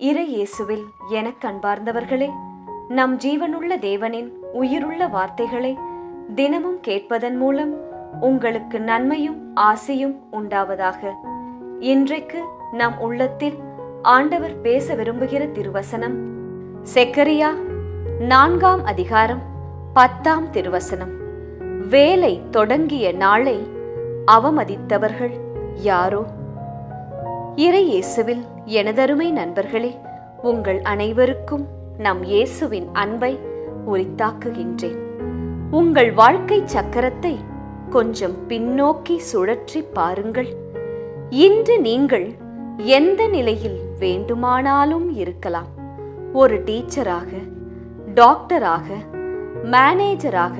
இறை இயேசுவில் எனக் கண்பார்ந்தவர்களே நம் ஜீவனுள்ள தேவனின் உயிருள்ள வார்த்தைகளை தினமும் கேட்பதன் மூலம் உங்களுக்கு நன்மையும் ஆசையும் உண்டாவதாக. இன்றைக்கு நம் உள்ளத்தில் ஆண்டவர் பேச விரும்புகிற திருவசனம் செக்கரியா நான்காம் அதிகாரம் பத்தாம் திருவசனம். வேலை தொடங்கிய நாளை அவமதித்தவர்கள் யாரோ? இறை இயேசுவில் எனதருமை நண்பர்களே உங்கள் அனைவருக்கும் நம் இயேசுவின் அன்பை உரித்தாக்குகின்றேன். உங்கள் வாழ்க்கை சக்கரத்தை கொஞ்சம் பின்னோக்கி சுழற்றி பாருங்கள். இன்று நீங்கள் எந்த நிலையில் வேண்டுமானாலும் இருக்கலாம். ஒரு டீச்சராக டாக்டராக மேனேஜராக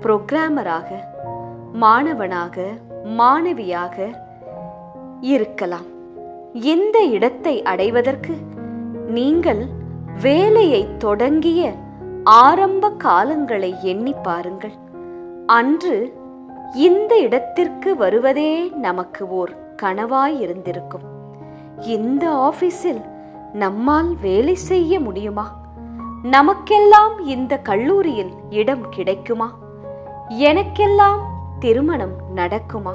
புரோகிராமராக மாணவனாக மாணவியாக இருக்கலாம். இந்த இடத்தை அடைவதற்கு? நீங்கள் வேலையை தொடங்கிய ஆரம்ப காலங்களை எண்ணி பாருங்கள். அன்று இந்த இடத்திற்கு வருவதே நமக்கு ஓர் கனவாய் இருந்திருக்கும். இந்த ஆபீஸில் நம்மால் வேலை செய்ய முடியுமா? நமக்கெல்லாம் இந்த கல்லூரியில் இடம் கிடைக்குமா? எனக்கெல்லாம் திருமணம் நடக்குமா?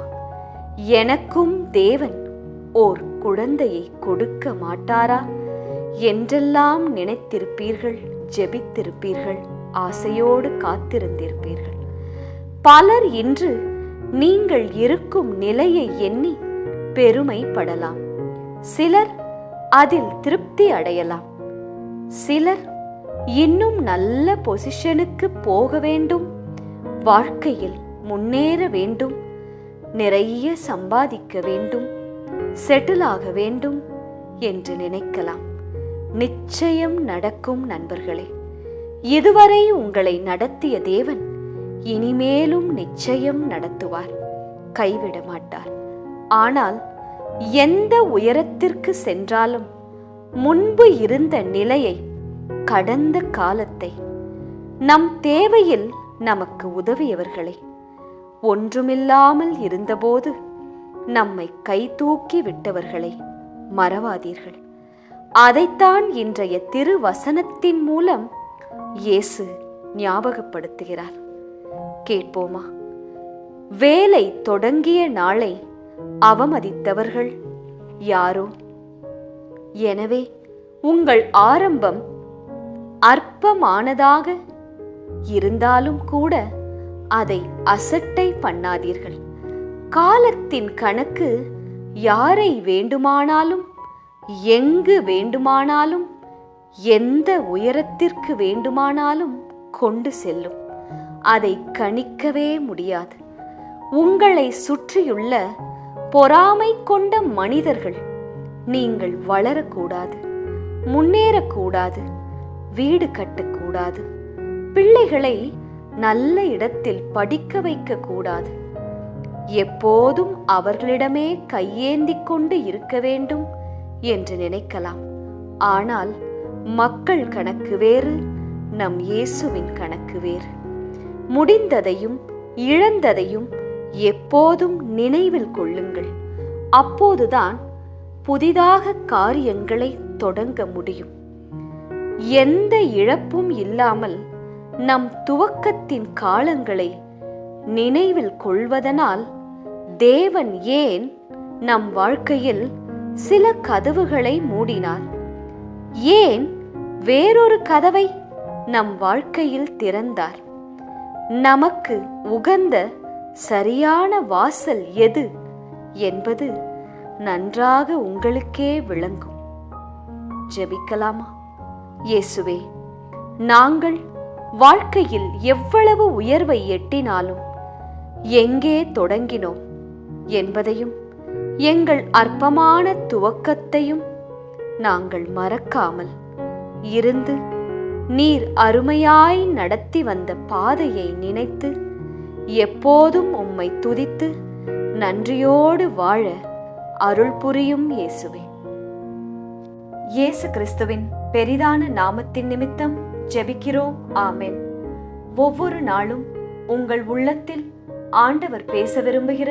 எனக்கும் தேவன் ஓர் குழந்தையை கொடுக்க மாட்டாரா? என்றெல்லாம் நினைத்திருப்பீர்கள் ஜெபித்திருப்பீர்கள் ஆசையோடு காத்திருந்திருப்பீர்கள். பலர் இன்று நீங்கள் இருக்கும் நிலையை எண்ணி பெருமைப்படலாம். சிலர் அதில் திருப்தி அடையலாம். சிலர் இன்னும் நல்ல பொசிஷனுக்கு போக வேண்டும் வாழ்க்கையில் முன்னேற வேண்டும் நிறைய சம்பாதிக்க வேண்டும் செட்டில் ஆக வேண்டும் என்று நினைக்கலாம். நிச்சயம் நடக்கும் நண்பர்களே. இதுவரை உங்களை நடத்திய தேவன் இனிமேலும் நிச்சயம் நடத்துவார். கைவிட மாட்டார். ஆனால் எந்த உயரத்திற்கு சென்றாலும் முன்பு இருந்த நிலையை கடந்த காலத்தை நம் தேவையில் நமக்கு உதவியவர்களை. ஒன்றுமில்லாமல் இருந்தபோது நம்மை கை தூக்கி விட்டவர்களை மறவாதீர்கள். அதைத்தான் இன்றைய திருவசனத்தின் மூலம் இயேசு ஞாபகப்படுத்துகிறார். கேட்போமா? வேலை தொடங்கிய நாளை அவமதித்தவர்கள் யாரோ? எனவே உங்கள் ஆரம்பம் அற்பமானதாக இருந்தாலும் கூட அதை அசட்டை பண்ணாதீர்கள். காலத்தின் கணக்கு யாரை வேண்டுமானாலும் எங்கு வேண்டுமானாலும் எந்த உயரத்திற்கு வேண்டுமானாலும் கொண்டு செல்லும். அதை கணிக்கவே முடியாது. உங்களை சுற்றியுள்ள பொறாமை கொண்ட மனிதர்கள் நீங்கள் வளரக்கூடாது முன்னேறக்கூடாது வீடு கட்டக்கூடாது பிள்ளைகளை நல்ல இடத்தில் படிக்க வைக்க கூடாது எப்போதும் அவர்களிடமே கையேந்திக் கொண்டு இருக்க வேண்டும் என்று நினைக்கலாம். ஆனால் மக்கள் கணக்கு வேறு நம் இயேசுவின் கணக்கு வேறு. முடிந்ததையும் இழந்ததையும் எப்போதும் நினைவில் கொள்ளுங்கள். அப்போதுதான் புதிதாக காரியங்களை தொடங்க முடியும். எந்த இழப்பும் இல்லாமல் நம் துவக்கத்தின் காலங்களை நினைவில் கொள்வதனால் தேவன் ஏன் நம் வாழ்க்கையில் சில கதவுகளை மூடினார்? ஏன் வேறொரு கதவை நம் வாழ்க்கையில் திறந்தார்? நமக்கு உகந்த சரியான வாசல் எது என்பது நன்றாக உங்களுக்கே விளங்கும். ஜெபிக்கலாமா? இயேசுவே நாங்கள் வாழ்க்கையில் எவ்வளவு உயர்வை எட்டினாலும் எங்கே தொடங்கினோம்? என்பதையும் எங்கள் அற்பமான துவக்கத்தையும் நாங்கள் மறக்காமல் இருந்து நீர் அருமையாய் நடத்தி வந்த பாதையை நினைத்து எப்போதும் உம்மை துதித்து நன்றியோடு வாழ அருள் புரியும் இயேசுவே. இயேசு கிறிஸ்துவின் பெரிதான நாமத்தின் நிமித்தம் ஜெபிக்கிறோம். ஆமேன். ஒவ்வொரு நாளும் உங்கள் உள்ளத்தில் ஆண்டவர் பேச விரும்புகிற